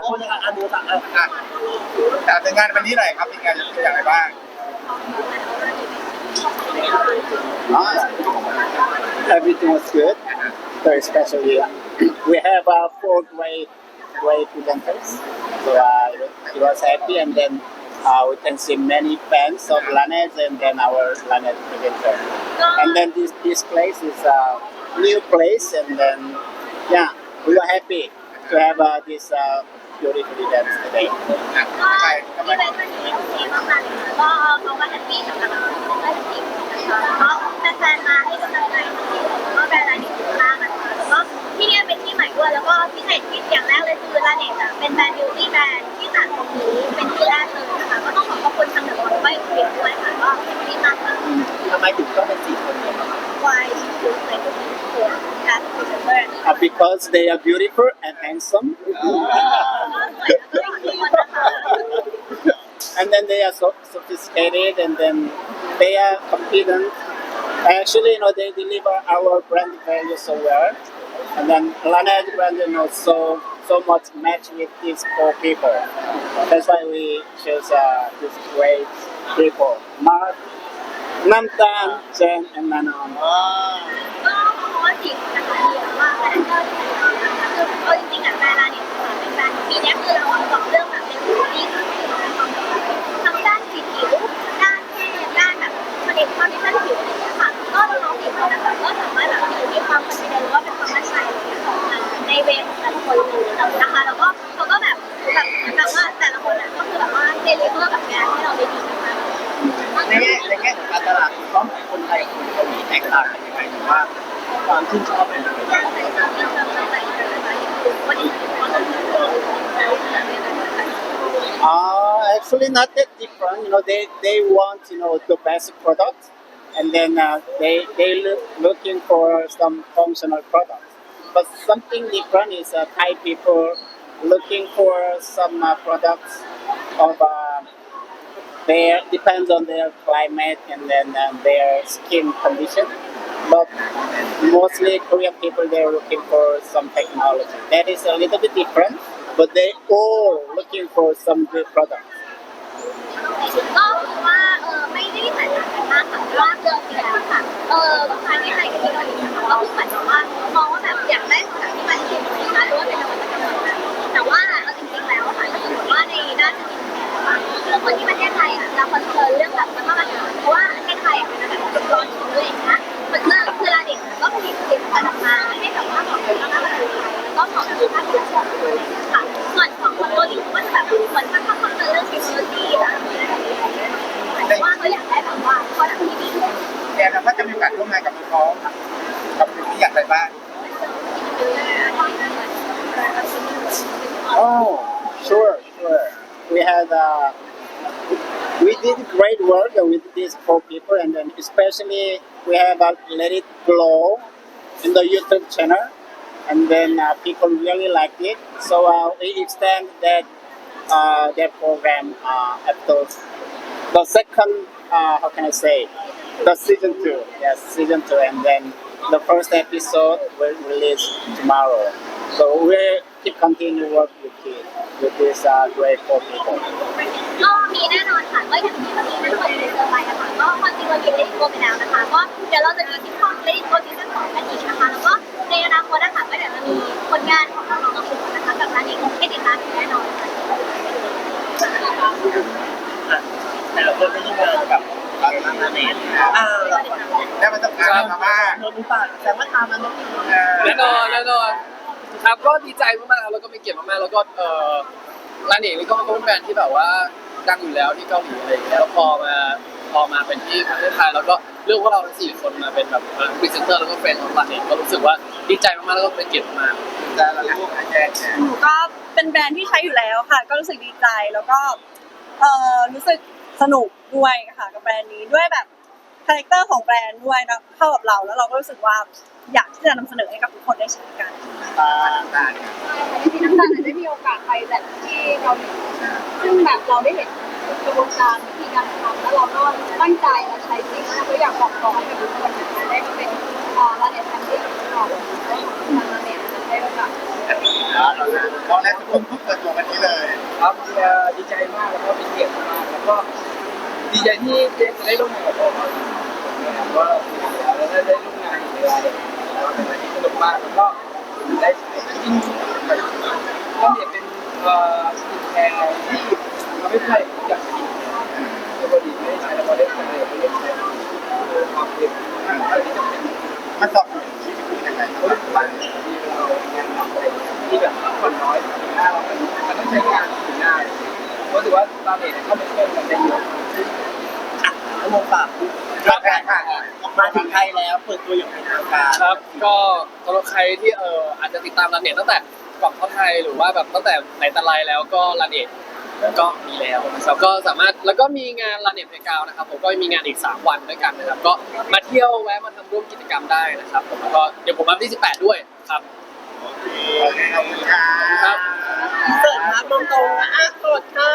ามคนนะคะอันดูสามอ่ะ อ่ะถามถึงงานวันนี้หน่อยครับมีงานเป็นอย่างไรบ้าง Ah, everything was good. Very special year. We have uh, four great, great presenters. So uh, it was happy, and then uh, we can see many fans of Lanet and then our Lanet presenter. And then this this place is a new place, and then yeah, we are happy To have uh, this uh, beautiful event today. อะก็ทำไมอีทำไมเวนต์วันนี้โอเคมากๆเลยค่ะก็เขาก็แฮปปี้กับการนด้จริงๆนะคะก็แฟนๆมาให้กำลังใจทั้งทีมแล้วก็แบรนด์ร้านนี้ดีมากนะคะแล้วก็ที่นี่เป็นที่ใหม่ด้วยแล้วก็พิเศษที่อย่างแรกเลยคือลาเนตอะเป็นแบรนด์บิวตี้แบรนด์ที่จัดตรงนี้เป็นที่แรกเลยนะคะก็ต้องขอขอบคุณทางเดอะมอลไว้เพียงด้วยค่ะก็ดีมากค่ะ ทำไมถึงต้องเป็นสี่คนเนี่ยครับ Why you like to be for that presenter Uh, because they are beautiful and handsome, ก็สวยแล้วก็ทุกคนนะคะ and then they are so sophisticated, and then they are confident. Actually, you know, they deliver our brand value so well, and then Lanet brand, you know, so so much match with these four people. That's why we choose uh, these great people: Mark, Namtan, Jen, and Manon. อ๋อก็เพราะว่าสิ่งนะคะเรียกว่าคาแรคเตอร์ที่เรานะคะคือเอาจริงๆอะแบรนด์ร้านนี้ค่ะเป็นการปีนี้คือเราสองเรื่องแบบเป็นบิวตี้ค่ะทั้งด้านสีผิวด้านแห้งด้านแบบผลิตคอนดิชั่นผิวอะไรอย่างเงี้ยค่ะก็น้องๆผิวคนนะคะก็สามารถแบบมีความคอนฟิเดนว่าเป็นความมั่นใจของในเวของแต่ละคนเลยนะคะแล้วก็เขาก็แบบแบบแบบว่าแต่ละคนอะก็คือแบบว่าเดลิเวอร์แบบงานให้เราได้ดีมากๆ แง่ในแง่ของการตลาดต้องคนไทยคนเกาหลีแตกต่างกันยังไงหรือว่าความชื่นชอบเป็นยังไง Uh, actually, not that different. You know, they, they want you know the best product, and then uh, they they look looking for some functional products. But something different is uh, Thai people looking for some uh, products of uh, their depends on their climate and then uh, their skin condition. But mostly Korean people they're looking for some technology. That is a little bit different, but they all looking for some good products. ก็คือว่าเออไม่ได้แตกต่างกันมากค่ะเพราะว่าเดิมทีแล้วค่ะเออลูกค้าที่ไทยกับที่เกาหลีนะคะก็คือเหมือนกับว่ามองว่าแบบอยากได้ผลิตที่มันดีนะคะหรือว่าเป็นนวัตกรรมใหม่ๆแต่ว่าเอาจริงๆแล้วค่ะถ้าสมมติว่าในด้านสกินแคร์ค่ะคือคนที่ประเทศไทย อะจะคอนเซิร์นเรื่องแบบสภาพอากาศเพราะว่าประเทศไทยอะเป็นแบบร้อนชื้นเลยนะเหมือนเมื่อเวลาเด็กก็ผลิตผลิตภัณฑ์ออกมาให้แบบว่าเหมาะกับสภาพอากาศแล้วก็เหมาะกับสภาพผิวของอะไรอย่างเงี้ยค่ะส่วนของคนเกาหลีก็จะแบบเหมือนถ้าเขาคอนเซิร์นเรื่องเทคโนโลยีอะแต่ว่าเขาอยากได้แบบว่าเขาอยากที่ดีแกนะถ้าจะมีโอกาสร่วมงานกับน้องๆกับสิ่งที่อยากไปบ้าง Oh, sure, sure. We had uh, we did great work with these four people, and then especially we have uh, let it glow in the YouTube channel, and then uh, people really liked it. So uh, we extend that uh, that program uh, the the second uh, how can I say the season two yes season two and then the first episode will release tomorrow so we keep continue work with it with this uh, great for people ก็มีแน่นอนค่ะก็อย่างที่เมื่อกี้ที่คนเรียนไปอะค่ะก็ความจริงเราเรียนเลดิโกไปแล้วนะคะก็เดี๋ยวเราจะมีซิทคอมเลดิโกซีซั่นสองกันอีกนะคะแล้วก็ในอนาคตนะคะก็เดี๋ยวจะมีผลงานของน้องๆกับคุณนะคะกับร้านเองให้ติดตามแน่นอนค่ะแต่ละคนไม่ร่วมงานกับร้านนาเนตอ่าได้ประสบการณ์มาบ้างโนบุตะแต่ว่าตามมาน้องเออแน่นอนแน่นอน ครับก็ดีใจมากๆแล้วก็เป็นเกียรติมากๆแล้วก็เออร้านเอกนี่ก็เป็นแบรนด์ที่แบบว่าดังอยู่แล้วที่เกาหลีอะไรอย่างเงี้ยแล้วพอมาพอมาเป็นที่ประเทศไทยแล้วก็เลือกพวกเราทั้งสี่คนมาเป็นแบบพรีเซนเตอร์แล้วก็เป็นของร้านเอกก็รู้สึกว่าดีใจมากๆแล้วก็เป็นเกียรติมากแต่ละลูกอาแจกเนี่ยหนูก็เป็นแบรนด์ที่ใช้อยู่แล้วค่ะ ก็รู้สึกดีใจแล้วก็เออรู้สึกสนุกด้วยค่ะกับแบรนด์นี้ด้วยแบบคาแรคเตอร์ของแบรนด์ด้วยนะเข้ากับเราแล้วเราก็รู้สึกว่า อยากที่จะนำเสนอให้กับทุกคนได้ใช้กันตาตาที่น้ำตาลได้มีโอกาสไปแบบที่เกาหลีซึ่งแบบเราได้เห็นกระบวนการวิธีการทำแล้วเราก็ตั้งใจมาใช้จริงแล้วก็อยากบอกต่อให้กับทุกคนนะคะได้เป็นอ่าระดับแฟนดี้ของเราได้ของทางระดับได้โอกาสค่ะตอนแรกทุกคนเปิดตัววันนี้เลย ครับดีใจมากแล้วก็เป็นเกียรติมากแล้วก็ดีใจที่ได้ร่วมงานกับพวกเขาครับว่าแล้วได้ร่วมงานในอะไรแล้วเป็นอะไรที่สนุกมากแล้วก็ได้ใช้ก็เนี่ยเป็นเอ่อสกินแคร์ที่เราไม่เคยอยากจะกินแล้วก็ดีไม่ได้ใช้แล้วก็ได้ใช้ก็ได้ใช้ความเผ็ดอะไรที่จะเป็นมันตอบโจทย์ชีวิตคุณยังไงเขาเรียกว่าที่เรางานทำอะไรที่แบบคนน้อยหน้าเรามันมันต้องใช้งานถึงหน้าเพราะถือว่าตาเด็กเข้าไปช่วยกันได้เยอะแล้วโมฝาก รับงานค่ะมาถึงไทยแล้วเปิดตัวอย่างเป็นทางการครับ ก็สำหรับใครที่เอออาจจะติดตามรันเน็ตตั้งแต่ก่อนเข้าไทยหรือว่าแบบตั้งแต่ไหนแต่ไรแล้วก็รันเน็ตก็มีแล้วนะครับก็สามารถแล้วก็มีงานรันเน็ตเพกาวนะครับผมก็มีงานอีก 3 วันด้วยกันนะครับ ก็มาเที่ยวแวะมาทำร่วมกิจกรรมได้นะครับผมแล้วก็เดี๋ยวผมมาที่ 18 ด้วยครับขอบคุณค่ะครับเสิร์ฟมาตรงๆนะอะกดค่ะ